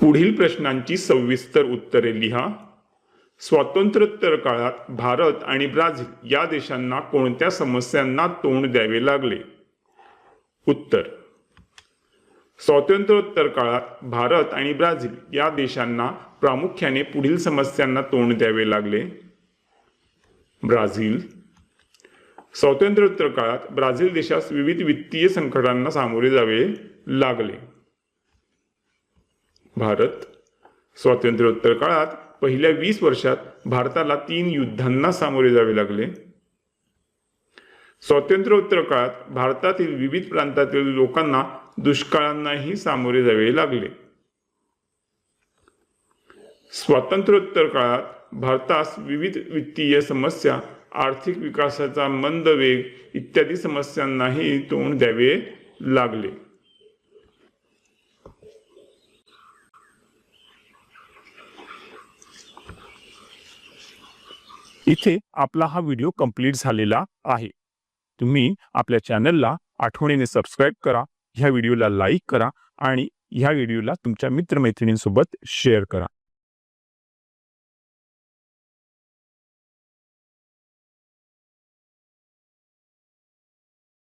पुढील प्रश्नांची सविस्तर उत्तरे लिहा. स्वातंत्र्योत्तर काळात भारत आणि ब्राझील या देशांना कोणत्या समस्यांना तोंड द्यावे लागले? उत्तर. स्वातंत्र्योत्तर काळात भारत आणि ब्राझील या देशांना प्रामुख्याने पुढील समस्यांना तोंड द्यावे लागले. ब्राझील. स्वातंत्र्योत्तर काळात ब्राझील देशास विविध वित्तीय संकटांना सामोरे जावे लागले. भारत स्वातंत्र्योत्तर काळात पहिल्या वीस वर्षात भारताला तीन युद्धांना सामोरे जावे लागले. स्वातंत्र्योत्तर काळात भारतातील विविध प्रांतातील लोकांना दुष्काळांनाही सामोरे जावे लागले. स्वातंत्र्योत्तर काळात भारतास विविध वित्तीय समस्या आर्थिक विकासाचा मंद वेग इत्यादी समस्यांनाही तोंड द्यावे लागले. इथे आपला हा व्हिडिओ कंप्लीट झालेला आहे. तुम्ही आपल्या चॅनलला आठवणीने सबस्क्राईब करा ह्या व्हिडिओला लाईक करा आणि ह्या व्हिडिओला तुमच्या मित्रमैत्रिणींसोबत शेअर करा.